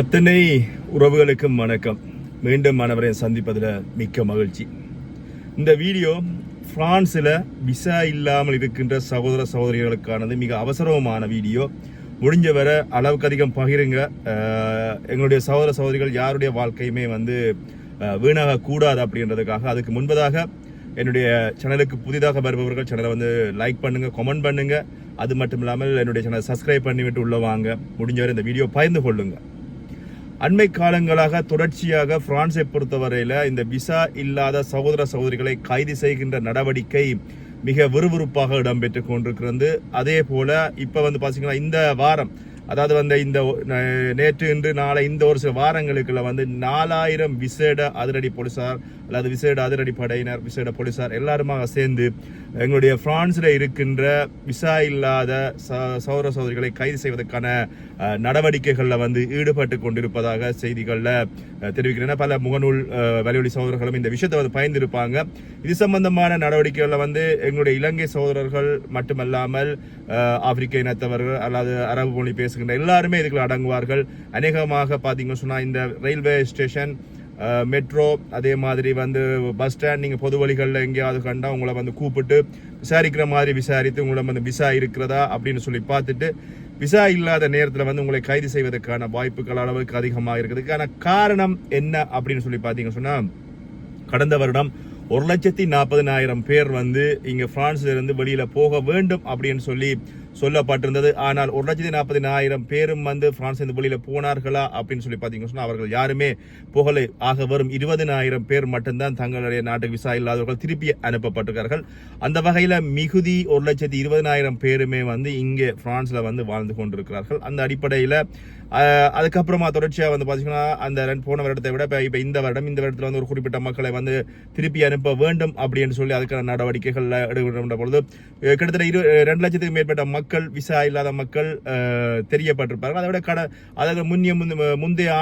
அத்தனை உறவுகளுக்கும் வணக்கம். மீண்டும் மாணவரை சந்திப்பதில் மிக்க மகிழ்ச்சி. இந்த வீடியோ பிரான்ஸில் விசா இல்லாமல் இருக்கின்ற சகோதர சகோதரிகளுக்கானது மிக அவசரமான வீடியோ. முடிஞ்ச வர அளவுக்கு அதிகம் பகிருங்க. எங்களுடைய சகோதர சகோதரிகள் யாருடைய வாழ்க்கையுமே வந்து வீணாக கூடாது அப்படின்றதுக்காக அதுக்கு முன்பதாக என்னுடைய சேனலுக்கு புதிதாக வருபவர்கள் சேனலை வந்து லைக் பண்ணுங்கள் கமெண்ட் பண்ணுங்கள் அது மட்டும் இல்லாமல் என்னுடைய சேனலை சப்ஸ்கிரைப் பண்ணிவிட்டு உள்ளே வாங்க. முடிஞ்ச வரை இந்த வீடியோ பகிர்ந்து கொள்ளுங்கள் அண்மை காலங்களாக தொடர்ச்சியாக பிரான்ஸை பொறுத்தவரையில இந்த விசா இல்லாத சகோதர சகோதரிகளை கைது செய்கின்ற நடவடிக்கை மிக விறுவிறுப்பாக இடம்பெற்று கொண்டிருக்கிறது. அதே போல இப்ப வந்து பார்த்தீங்கன்னா இந்த வாரம் அதாவது வந்து இந்த நேற்று இன்று நாளை இந்த ஒரு சில வாரங்களுக்குள்ள வந்து நாலாயிரம் விசேட அதிரடி போலீசார் அல்லது விசேட அதிரடி படையினர் விசேட போலீசார் எல்லாருமாக சேர்ந்து எங்களுடைய பிரான்ஸில் இருக்கின்ற விசா இல்லாத ச- சகோதர சோதரிகளை கைது செய்வதற்கான நடவடிக்கைகளில் வந்து ஈடுபட்டு கொண்டிருப்பதாக செய்திகளில் தெரிவிக்கின்றன பல முகநூல் அஹ், வலியொலி சகோதரர்களும் இந்த விஷயத்தை வந்து பயந்திருப்பாங்க. இது சம்பந்தமான நடவடிக்கைகளில் வந்து எங்களுடைய இலங்கை சகோதரர்கள் மட்டுமல்லாமல் ஆப்பிரிக்க இனத்தவர்கள் அல்லது அரபு மொழி பேசுகின்ற எல்லாருமே இதுக்குள்ள அடங்குவார்கள். அநேகமாக பார்த்தீங்கன்னு சொன்னால் இந்த ரயில்வே ஸ்டேஷன் மெட்ரோ அதே மாதிரி வந்து பஸ் ஸ்டாண்ட் நீங்கள் பொது வழிகளில் எங்கேயாவது கண்டா உங்களை வந்து கூப்பிட்டு விசாரிக்கிற மாதிரி விசாரித்து உங்களை வந்து விசா இருக்கிறதா அப்படின்னு சொல்லி பார்த்துட்டு விசா இல்லாத நேரத்தில் வந்து உங்களை கைது செய்வதற்கான வாய்ப்புகள் அளவுக்கு அதிகமாக இருக்கிறதுக்கான காரணம் என்ன அப்படின்னு சொல்லி பார்த்தீங்கன்னு சொன்னால் கடந்த வருடம் ஒரு லட்சத்தி நாற்பதினாயிரம் பேர் வந்து இங்கே பிரான்ஸ்லேருந்து இருந்து போக வேண்டும் அப்படின்னு சொல்லி சொல்லப்பட்டிருந்தது. ஆனால் ஒரு லட்சத்தி நாற்பதினாயிரம் பேரும் வந்து பிரான்ஸ் இந்த வெளியில போனார்களா அப்படின்னு சொல்லி பார்த்தீங்கன்னு சொன்னால் அவர்கள் யாருமே புகழை ஆக வரும் இருபதினாயிரம் பேர் மட்டும்தான் தங்களுடைய நாட்டுக்கு விசா இல்லாதவர்கள் திருப்பி அனுப்பப்பட்டிருக்கிறார்கள் அந்த வகையில் மிகுதி ஒரு லட்சத்தி இருபதினாயிரம் பேருமே வந்து இங்கே பிரான்ஸில் வந்து வாழ்ந்து கொண்டிருக்கிறார்கள். அந்த அடிப்படையில் அதுக்கப்புறமா தொடர்ச்சியாக வந்து பார்த்தீங்கன்னா அந்த போன வருடத்தை விட இப்போ இப்போ இந்த வருடம் இந்த வருடத்தில் வந்து ஒரு குறிப்பிட்ட மக்களை வந்து திருப்பி அனுப்ப வேண்டும் அப்படின்னு சொல்லி அதுக்கான நடவடிக்கைகள்ல எடுக்கின்ற பொழுது கிட்டத்தட்ட இரு ரெண்டு லட்சத்துக்கு மேற்பட்ட மக்கள் மக்கள் விசா இல்லாத மக்கள் தெரியப்பட்டிருப்பார்கள். அதை விட கட அதாவது முன்னிய முந்தைய- முந்தைய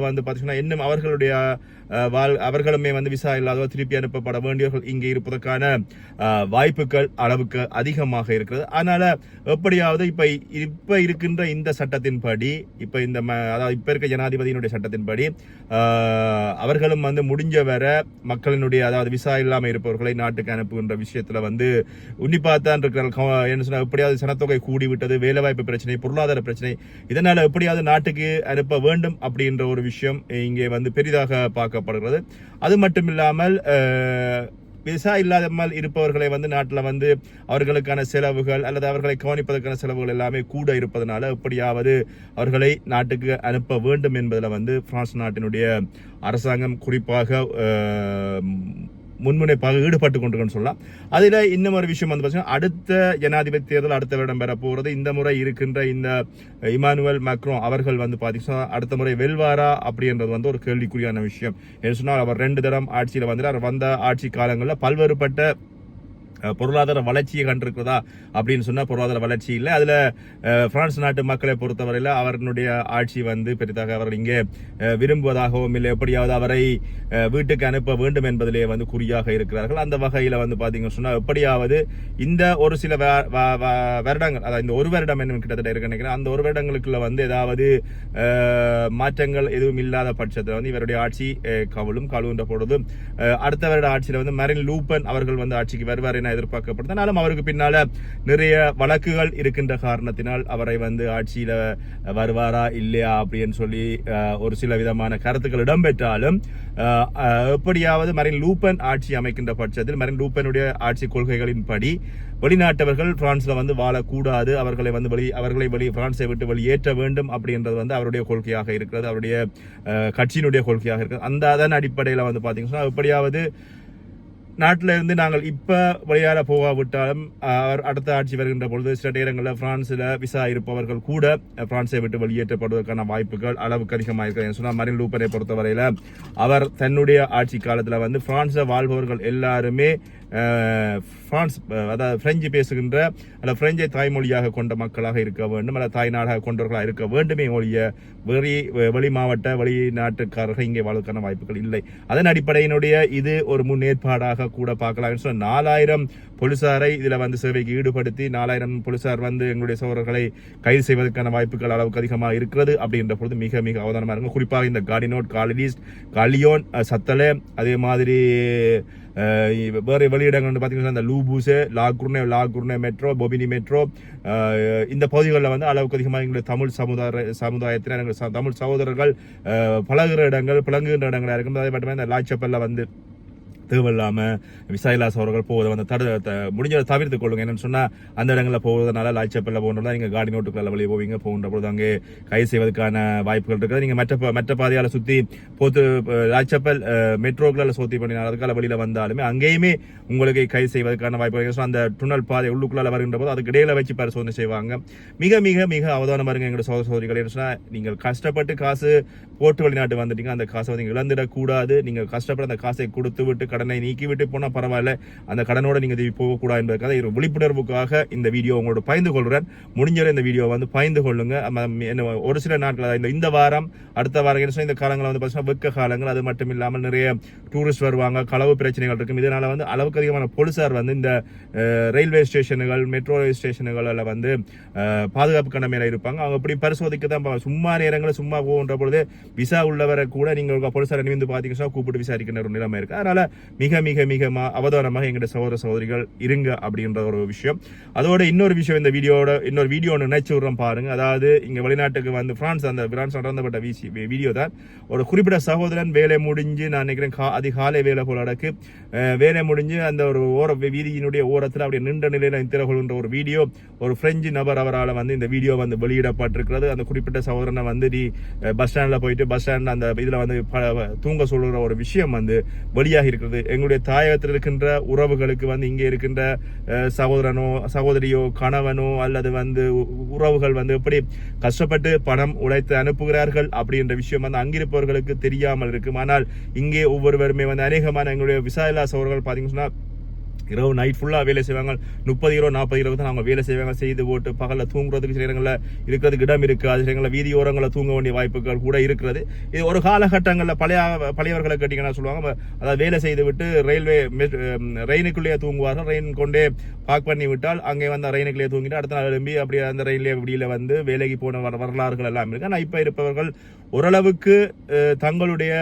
வந்து பார்த்தீங்கன்னா இன்னும் அவர்களுடைய வாழ் அவர்களுமே வந்து விசா இல்லாதவர் திருப்பி அனுப்பப்பட வேண்டியவர்கள் இங்கே இருப்பதற்கான வாய்ப்புகள் அளவுக்கு அதிகமாக இருக்கிறது. அதனால எப்படியாவது இப்ப இப்ப இருக்கின்ற இந்த சட்டத்தின்படி இப்ப இந்த ம- அதாவது இப்ப இருக்க ஜனாதிபதியினுடைய சட்டத்தின்படி அவர்களும் வந்து முடிஞ்ச வர மக்களினுடைய அதாவது விசா இல்லாமல் இருப்பவர்களை நாட்டுக்கு அனுப்புகின்ற விஷயத்துல வந்து உன்னிப்பாத்தான் இருக்கிறார்கள். கவ- என்ன சொன்னா எப்படியாவது சனத்தொகை கூடிவிட்டது வேலைவாய்ப்பு பிரச்சனை பொருளாதார பிரச்சனை இதனால எப்படியாவது நாட்டுக்கு அனுப்ப வேண்டும் அப்படின்ற ஒரு விஷயம் இங்கே வந்து பெரிதாக பார்க்கப்படுகிறது அது மட்டும் இல்லாமல் விசா இல்லாமல் இருப்பவர்களை வந்து நாட்டில் வந்து அவர்களுக்கான செலவுகள் அல்லது அவர்களை கவனிப்பதற்கான செலவுகள் எல்லாமே கூட இருப்பதனால எப்படியாவது அவர்களை நாட்டுக்கு அனுப்ப வேண்டும் என்பதில் வந்து பிரான்ஸ் நாட்டினுடைய அரசாங்கம் குறிப்பாக முன்முனைப்பாக ஈடுபட்டு கொண்டிருக்குன்னு சொல்லலாம். அதில் இன்னும் ஒரு விஷயம் வந்து பார்த்தீங்கன்னா அடுத்த ஜனாதிபதி தேர்தல் அடுத்த வருடம் பெற போகிறது இந்த முறை இருக்கின்ற இந்த இமானுவல் மேக்ரோ அவர்கள் வந்து பார்த்தீங்கன்னா அடுத்த முறை வெல்வாரா அப்படின்றது வந்து ஒரு கேள்விக்குறியான விஷயம். என்ன சொன்னால் அவர் ரெண்டு தரம் ஆட்சியில் வந்துட்டு அவர் வந்த ஆட்சி காலங்களில் பல்வேறுபட்ட பொருளாதார வளர்ச்சியை கண்டிருக்கிறதா அப்படின்னு சொன்னால் பொருளாதார வளர்ச்சி இல்லை. அதில் பிரான்ஸ் நாட்டு மக்களை பொறுத்தவரையில் அவர்களுடைய ஆட்சி வந்து பெரிதாக அவர் இங்கே விரும்புவதாகவும் இல்லை. எப்படியாவது அவரை வீட்டுக்கு அனுப்ப வேண்டும் என்பதிலே வந்து குறியாக இருக்கிறார்கள். அந்த வகையில் வந்து பார்த்தீங்கன்னு சொன்னால் எப்படியாவது இந்த ஒரு சில வ- வ- வருடங்கள் அதாவது இந்த ஒரு வருடம் என்ன கிட்டத்தட்ட இருக்கு நினைக்கிறேன். அந்த ஒரு வருடங்களுக்குள்ள வந்து ஏதாவது மாற்றங்கள் எதுவும் இல்லாத பட்சத்தில் வந்து இவருடைய ஆட்சி கவலும் கழுவுன்ற பொழுதும் அடுத்த வருட ஆட்சியில் வந்து மரின் லூப்பன் அவர்கள் வந்து ஆட்சிக்கு வருவார் என எதிர்பார்க்கப்படுதுனாலும் அவருக்கு பின்னால நிறைய வழக்குகள் இருக்கின்ற காரணத்தினால் அவரை வந்து ஆட்சியில வருவாரா இல்லையா அப்படின்னு சொல்லி ஒரு சில விதமான கருத்துக்கள் இடம்பெற்றாலும் எப்படியாவது மரின் லூப்பன் ஆட்சி அமைக்கின்ற பட்சத்தில் மரின் லூப்பனுடைய ஆட்சி கொள்கைகளின்படி வெளிநாட்டவர்கள் பிரான்ஸ்ல வந்து வாழக்கூடாது அவர்களை வந்து வெளி அவர்களை வெளி பிரான்ஸை விட்டு வெளியேற்ற வேண்டும் அப்படின்றது வந்து அவருடைய கொள்கையாக இருக்கிறது அவருடைய கட்சியினுடைய கொள்கையாக இருக்கிறது. அந்த அதன் அடிப்படையில் வந்து பார்த்தீங்கன்னா எப்படியாவது நாட்டில் இருந்து நாங்கள் இப்போ வெளியால போகாவிட்டாலும் அவர் அடுத்த ஆட்சி வருகின்ற பொழுது சில நேரங்களில் பிரான்ஸில் விசா இருப்பவர்கள் கூட பிரான்ஸை விட்டு வெளியேற்றப்படுவதற்கான வாய்ப்புகள் அளவுக்கு அதிகமாக இருக்கிறது. சொன்னால் மரின் லூப்பரை பொறுத்தவரையில் அவர் தன்னுடைய ஆட்சி காலத்தில் வந்து பிரான்ஸ்ல வாழ்பவர்கள் எல்லாருமே ஃப்ரான்ஸ் அதாவது பிரெஞ்சு பேசுகின்ற அல்ல பிரெஞ்சை தாய்மொழியாக கொண்ட மக்களாக இருக்க வேண்டும் அல்ல தாய்நாடாக கொண்டவர்களாக இருக்க வேண்டுமே ஒழிய வெளி வெளி மாவட்ட வெளிநாட்டுக்காரர்கள் இங்கே வாழ்வதற்கான வாய்ப்புகள் இல்லை. அதன் அடிப்படையினுடைய இது ஒரு முன்னேற்பாடாக கூட பார்க்கலாம் சொன்னால் நாலாயிரம் போலீசாரை இதில் வந்து சேவைக்கு ஈடுபடுத்தி நாலாயிரம் போலீசார் வந்து எங்களுடைய சோழர்களை கைது செய்வதற்கான வாய்ப்புகள் அளவுக்கு அதிகமாக இருக்கிறது அப்படின்ற பொழுது மிக மிக அவதானமாக இருக்கும். குறிப்பாக இந்த கார்டினோட் காலிடிஸ்ட் காலியோன் சத்தலே அதே மாதிரி வேறு வெளியிடங்கள் பார்த்தீங்கன்னா இந்த லூபூஸு லாகுர்னே லாகுர்னே மெட்ரோ பொபினி மெட்ரோ இந்த பகுதிகளில் வந்து அளவுக்கு அதிகமாக எங்களுடைய தமிழ் சமுதாய சமுதாயத்தினர் எங்கள் தமிழ் சகோதரர்கள் பழகுற இடங்கள் புழங்குகின்ற இடங்களாக இருக்கும் அதே மட்டுமே இந்த லாச்சப்பல்ல வந்து தேவையில்லாமல் விசாயிலாஸ் அவர்கள் போவதை வந்து தடு த- முடிஞ்சதை தவிர்த்து கொள்ளுங்க. என்னன்னு சொன்னால் அந்த இடங்களில் போவதனால லாய்ச்சப்பல்ல போகணும்னா நீங்கள் காடி நோட்டுக்குள்ள வெளியே போவீங்க போகின்ற பொழுது அங்கே கை செய்வதற்கான வாய்ப்புகள் இருக்குது. நீங்கள் மற்ற மற்ற பாதையால் சுற்றி போத்து லாய்ச்சப்பல் மெட்ரோக்களில் சோத்தி பண்ணினால் அதுக்கால வழியில் வந்தாலுமே அங்கேயுமே உங்களுக்கு கை செய்வதற்கான வாய்ப்புகள் அந்த துணல் பாதை உள்ளுக்குள்ளால் வருகின்ற போது அதுக்கு இடையில வச்சு பரிசோதனை செய்வாங்க. மிக மிக மிக அவதானமா இருங்க எங்களோட சோதர சோதரிகள் சொன்னால் நீங்கள் கஷ்டப்பட்டு காசு போட்டு வெளிநாட்டு வந்துட்டீங்க. அந்த காசை வந்து நீங்கள் இழந்துடக்கூடாது. நீங்கள் கஷ்டப்பட்டு அந்த காசை கொடுத்து விட்டு கடனை நீக்கி விட்டு போனால் பரவாயில்ல. அந்த கடனோட நீங்கள் திருப்பி போகக்கூடாது என்பதற்காக ஒரு விழிப்புணர்வுக்காக இந்த வீடியோ உங்களோட பயந்து கொள்கிறேன் முடிஞ்சவரை இந்த வீடியோ வந்து பயந்து கொள்ளுங்க என்ன ஒரு சில நாட்கள் இந்த இந்த வாரம் அடுத்த வாரம் என்ன இந்த காலங்களில் வந்து பார்த்தீங்கன்னா வெக்க காலங்கள் அது மட்டும் இல்லாமல் நிறைய டூரிஸ்ட் வருவாங்க களவு பிரச்சனைகள் இருக்கும். இதனால் வந்து அளவுக்கு அதிகமான போலீஸார் வந்து இந்த ரயில்வே ஸ்டேஷனுகள் மெட்ரோ ரயில் ஸ்டேஷனுகளில் வந்து பாதுகாப்பு கடமையில் இருப்பாங்க. அவங்க அப்படி பரிசோதிக்க தான் சும்மா நேரங்களில் சும்மா போகின்ற பொழுது விசா உள்ளவரை கூட நீங்கள் போலீஸார் நிமிந்து பார்த்தீங்கன்னா கூப்பிட்டு விசாரிக்கின்ற ஒரு நிலைமை இருக்குது அதனால் மிக மிக மிக அவதாரமாக அவதானமாக எங்களுடைய சகோதர சகோதரிகள் இருங்க அப்படின்ற ஒரு விஷயம். அதோட இன்னொரு விஷயம் இந்த வீடியோட இன்னொரு வீடியோ ஒன்று நினைச்சு விடுறோம் பாருங்க. அதாவது இங்கே வெளிநாட்டுக்கு வந்து பிரான்ஸ் அந்த பிரான்ஸ் நடந்தப்பட்ட வீசி வீடியோ தான். ஒரு குறிப்பிட்ட சகோதரன் வேலை முடிஞ்சு நான் நினைக்கிறேன் கா- அதிகாலை வேலை போல அடக்கு வேலை முடிஞ்சு அந்த ஒரு ஓர வீதியினுடைய ஓரத்தில் அப்படியே நின்ற நிலையில் நித்திரகொள்கின்ற ஒரு வீடியோ. ஒரு பிரெஞ்சு நபர் அவரால் வந்து இந்த வீடியோ வந்து வெளியிடப்பட்டிருக்கிறது. அந்த குறிப்பிட்ட சகோதரனை வந்து நீ பஸ் ஸ்டாண்ட்ல போயிட்டு பஸ் ஸ்டாண்ட் அந்த இதில் வந்து ப- தூங்க சொல்லுற ஒரு விஷயம் வந்து வெளியாகி இருக்கிறது எங்களுடைய தாயகத்தில் இருக்கின்ற உறவுகளுக்கு வந்து இங்கே இருக்கின்ற சகோதரனோ சகோதரியோ கணவனோ அல்லது வந்து உறவுகள் வந்து எப்படி கஷ்டப்பட்டு பணம் உழைத்து அனுப்புகிறார்கள் அப்படின்ற விஷயம் வந்து அங்கிருப்பவர்களுக்கு தெரியாமல் இருக்கும். ஆனால் இங்கே ஒவ்வொருவருமே வந்து அநேகமான எங்களுடைய விசாயிலாஸ் அவர்கள் பார்த்தீங்கன்னா இரவு நைட் ஃபுல்லாக வேலை செய்வாங்க. முப்பது இரவு நாற்பது இரவு தான் அவங்க வேலை செய்வாங்க. செய்து போட்டு பகலில் தூங்குறதுக்கு சில இடங்களில் இருக்கிறதுக்கு இடம் இருக்குது அது சில இடங்களில் வீதியோரங்களில் தூங்க வேண்டிய வாய்ப்புகள் கூட இருக்கிறது. இது ஒரு காலகட்டங்களில் பழைய பழையவர்களை கேட்டிங்கன்னா சொல்லுவாங்க. அதாவது வேலை செய்து விட்டு ரயில்வே ரயினுக்குள்ளேயே தூங்குவார்கள். ரயின் கொண்டே பார்க் பண்ணி விட்டால் அங்கே வந்து ரெயினுக்குள்ளேயே தூங்கிட்டு அடுத்த நாள் எழும்பி அப்படியே அந்த ரயிலே வெளியில் வந்து வேலைக்கு போன வர வரலாறுகள் எல்லாம் இருக்குது ஆனால் இப்போ இருப்பவர்கள் ஓரளவுக்கு தங்களுடைய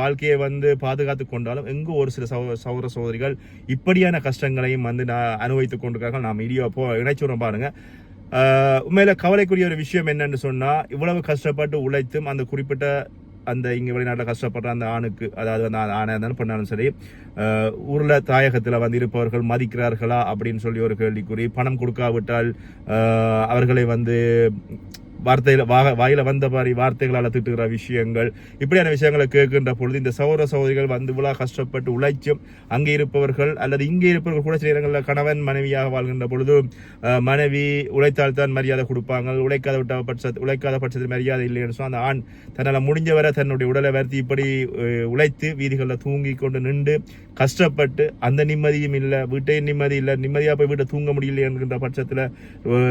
வாழ்க்கையை வந்து பாதுகாத்து கொண்டாலும் எங்கு ஒரு சில சகோதர சகோதரிகள் இப்படியான கஷ்டங்களையும் வந்து நான் அனுபவித்துக் கொண்டிருக்காங்க நான் வீடியோ போ இணைச்சுறோம் பாருங்கள் உண்மையில் உண்மையில கவலைக்குரிய ஒரு விஷயம் என்னன்னு சொன்னால் இவ்வளவு கஷ்டப்பட்டு உழைத்தும் அந்த குறிப்பிட்ட அந்த இங்கே வெளிநாட்டில் கஷ்டப்படுற அந்த ஆணுக்கு அதாவது அந்த ஆணை இருந்தாலும் பண்ணாலும் சரி ஊரில் தாயகத்தில் வந்து இருப்பவர்கள் மதிக்கிறார்களா அப்படின்னு சொல்லி ஒரு கேள்விக்குறி பணம் கொடுக்காவிட்டால் அவர்களை வந்து வார்த்தையில் வா- வாயில வந்த மாதிரி வார்த்தைகளால் திட்டுகிற விஷயங்கள் இப்படியான விஷயங்களை கேட்கின்ற பொழுது இந்த சௌர சௌதரிகள் வந்து இவ்வளவு கஷ்டப்பட்டு உழைச்சும் அங்கே இருப்பவர்கள் அல்லது இங்கே இருப்பவர்கள் கூட சில இடங்களில் கணவன் மனைவியாக வாழ்கின்ற பொழுது மனைவி உழைத்தால் தான் மரியாதை கொடுப்பாங்க உழைக்காத விட்ட பட்ச உழைக்காத பட்சத்தில் மரியாதை இல்லைன்னு சொன்னா அந்த ஆண் தன்னால் முடிஞ்சவரை தன்னுடைய உடலை வருத்தி இப்படி உழைத்து வீதிகளில் தூங்கி கொண்டு நின்று கஷ்டப்பட்டு அந்த நிம்மதியும் இல்லை வீட்டையும் நிம்மதி இல்லை நிம்மதியாக போய் வீட்டை தூங்க முடியல என்கின்ற பட்சத்தில்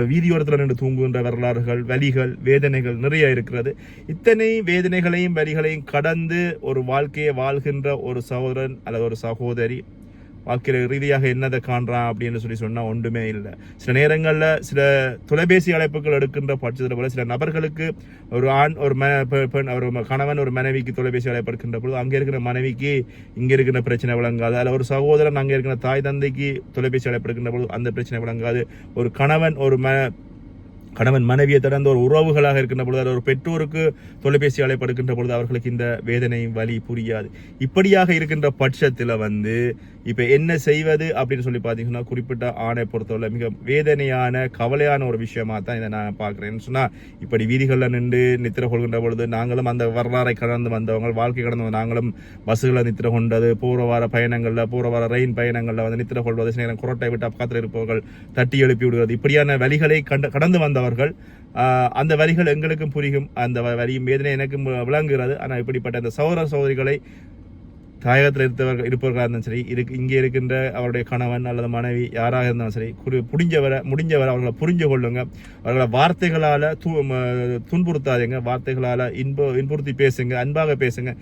வீதியோரத்தில் நின்று தூங்குகின்ற வரலாறுகள் வலிகள் வேதனைகள் நிறைய இருக்கிறது. இத்தனை வேதனைகளையும் வரிகளையும் கடந்து ஒரு வாழ்க்கையை வாழ்கின்ற ஒரு சகோதரன் அல்லது ஒரு சகோதரி வாழ்க்கையில் ரீதியாக என்னதை காண்றான் அப்படின்னு சொல்லி சொன்னால் ஒன்றுமே இல்லை. சில நேரங்களில் சில தொலைபேசி அழைப்புகள் எடுக்கின்ற பட்சத்தில் போல சில நபர்களுக்கு ஒரு ஆண் ஒரு ம பெ- பெண் ஒரு கணவன் ஒரு மனைவிக்கு தொலைபேசி அழைப்பு எடுக்கின்ற பொழுது அங்கே இருக்கிற மனைவிக்கு இங்கே இருக்கிற பிரச்சனை விளங்காது. அதில் ஒரு சகோதரன் அங்கே இருக்கிற தாய் தந்தைக்கு தொலைபேசி அழைப்பு எடுக்கின்ற பொழுது அந்த பிரச்சனை விளங்காது. ஒரு கணவன் ஒரு ம கணவன் மனைவியை தொடர்ந்து ஒரு உறவுகளாக இருக்கின்ற பொழுது ஒரு பெற்றோருக்கு தொலைபேசி அழைப்படுகின்ற பொழுது அவர்களுக்கு இந்த வேதனை வலி புரியாது. இப்படியாக இருக்கின்ற பட்சத்தில் வந்து இப்போ என்ன செய்வது அப்படின்னு சொல்லி பார்த்தீங்கன்னா குறிப்பிட்ட ஆணை பொறுத்தவரை மிக வேதனையான கவலையான ஒரு விஷயமா தான் இதை நான் பார்க்குறேன்னு சொன்னால் இப்படி வீதிகளில் நின்று நித்திர கொள்கின்ற பொழுது நாங்களும் அந்த வரலாறை கடந்து வந்தவங்க வாழ்க்கை கடந்து நாங்களும் பஸ்ஸுகளில் நித்திர கொண்டது போகிற வார பயணங்களில் போகிற வார ரயின் பயணங்களில் வந்து நித்திர கொள்வது சில நேரம் குரட்டை விட்டு பக்கத்தில் இருப்பவர்கள் தட்டி எழுப்பி விடுவது இப்படியான வழிகளை கண்டு கடந்து வந்தவங்க அவர்கள் அந்த வரிகள் எங்களுக்கும் புரியும். அந்த வரியும் வேதனை எனக்கும் விளங்குகிறது. ஆனால் இப்படிப்பட்ட அந்த சௌர சௌதரிகளை தாயகத்தில் இருப்பவர்கள் இருப்பவர்களாக இருந்தாலும் சரி இருக்கு இங்கே இருக்கின்ற அவருடைய கணவன் அல்லது மனைவி யாராக இருந்தாலும் சரி குறி புடிஞ்சவரை முடிஞ்சவரை அவர்களை புரிஞ்சு கொள்ளுங்க. அவர்களை வார்த்தைகளால் து துன்புறுத்தாதீங்க. வார்த்தைகளால் இன்ப இன்புறுத்தி பேசுங்க அன்பாக பேசுங்க.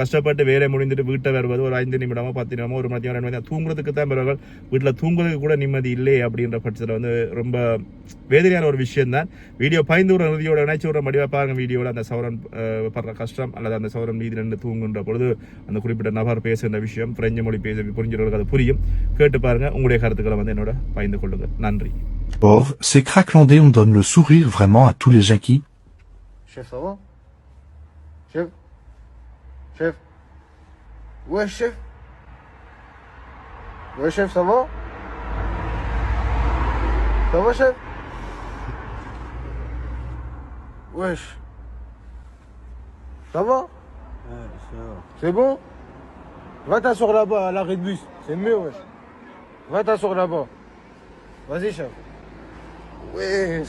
கஷ்டப்பட்டு வேலை முடிந்துட்டு வீட்டை வருவது ஒரு ஐந்து நிமிடமோ பத்து நிமிடமோ ஒரு மணி நேரம் ரெண்டு மணி தூங்குறதுக்கு தான் பெறுவார்கள் வீட்டில் தூங்குறதுக்கு கூட நிம்மதி இல்லை அப்படின்ற பட்சத்தில் வந்து ரொம்ப வேதனையான ஒரு விஷயம் தான் வீடியோ பயந்து ஒரு நிதியோட நினைச்சு விட முடிவா பாருங்க வீடியோவில் அந்த சௌரன் படுற கஷ்டம் அல்லது அந்த சௌரன் மீதி நின்று தூங்குன்ற பொழுது அந்த குறிப்பிட்ட நபர் பேசுகின்ற விஷயம் பிரெஞ்சு மொழி பேச புரிஞ்சவர்களுக்கு அது புரியும் கேட்டு பாருங்க உங்களுடைய கருத்துக்களை வந்து என்னோட பகிர்ந்து கொள்ளுங்க நன்றி Or, c'est craquelandé, on donne le sourire vraiment à tous les gens qui, Chef, ça va Chef Chef Ouais, chef Ouais, chef, ça va Ça va, chef Wesh. Ça va C'est bon Va t'asseoir là-bas à l'arrêt de bus. C'est mieux, wesh. Va t'asseoir là-bas. Vas-y, chef. Wesh.